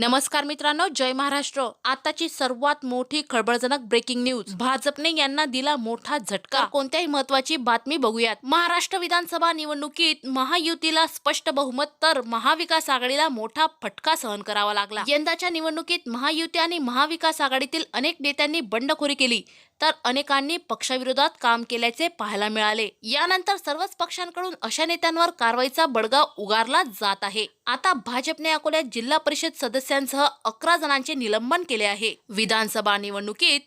नमस्कार मित्रांनो जय महाराष्ट्र. आताची सर्वात मोठी खळबळजनक ब्रेकिंग न्यूज भाजपने यांना दिला मोठा झटका. कोणत्याही महत्वाची बातमी बघूयात. महाराष्ट्र विधानसभा निवडणुकीत महायुतीला स्पष्ट बहुमत तर महाविकास आघाडीला मोठा फटका सहन करावा लागला. यंदाच्या निवडणुकीत महायुती आणि महाविकास आघाडीतील अनेक नेत्यांनी बंडखोरी केली तर अनेकांनी पक्षाविरोधात काम केल्याचे पाहायला मिळाले. यानंतर सर्वच पक्षांकडून अशा नेत्यांवर कारवाईचा बडगा उगारला जात आहे. आता भाजपने अकोल्यात जिल्हा परिषद सदस्यांसह अकरा जणांचे निलंबन केले आहे. विधानसभा निवडणुकीत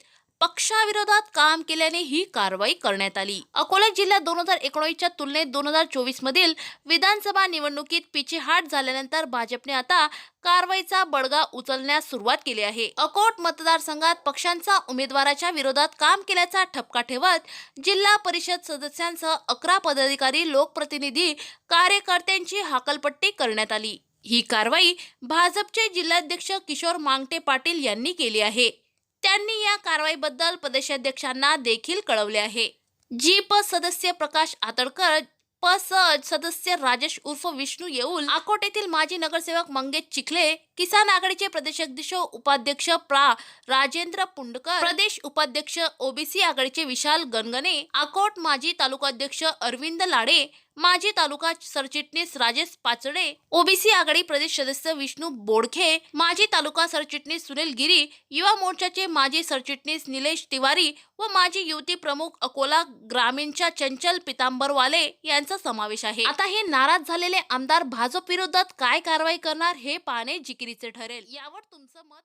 पक्षाविरोधात काम केल्याने ही कारवाई करण्यात आली. अकोला जिल्ह्यात दोन हजार एकोणीसच्या तुलनेत दोन हजार चोवीस मधील विधानसभा निवडणुकीत पिछेहाट झाल्यानंतर भाजपने आता कारवाईचा बडगा उचलण्यास सुरुवात केली आहे. अकोट मतदारसंघात पक्षांचा उमेदवाराच्या विरोधात काम केल्याचा ठपका ठेवत जिल्हा परिषद सदस्यांसह अकरा पदाधिकारी लोकप्रतिनिधी कार्यकर्त्यांची हाकलपट्टी करण्यात आली. ही कारवाई भाजपचे जिल्हाध्यक्ष किशोर मांगटे पाटील यांनी केली आहे. त्यांनी या कारवाईबद्दल प्रदेशाध्यक्षांना देखील कळवले आहे. जी प सदस्य प्रकाश आतडकर पस सदस्य राजेश उर्फ विष्णू येऊल अकोट येथील माजी नगरसेवक मंगेश चिखले किसान आघाडीचे प्रदेशाध्यक्ष उपाध्यक्ष प्रा. राजेंद्र पुंडकर प्रदेश उपाध्यक्ष ओबीसी आघाडीचे विशाल गणगणे अकोट माजी तालुकाध्यक्ष अरविंद लाडे माजी तालुका सरचिटणीस राजेश पाचडे ओबीसी आघाडी प्रदेश सदस्य विष्णू बोडखे माजी तालुका सरचिटणीस सुनील गिरी युवा मोर्चाचे माजी सरचिटणीस निलेश तिवारी व माजी युवती प्रमुख अकोला ग्रामीणच्या चंचल पितांबरवाले यांचा समावेश आहे. आता हे नाराज झालेले आमदार भाजप विरोधात काय कारवाई करणार हे पाहणे जिकिरीचे ठरेल. यावर तुमचं मत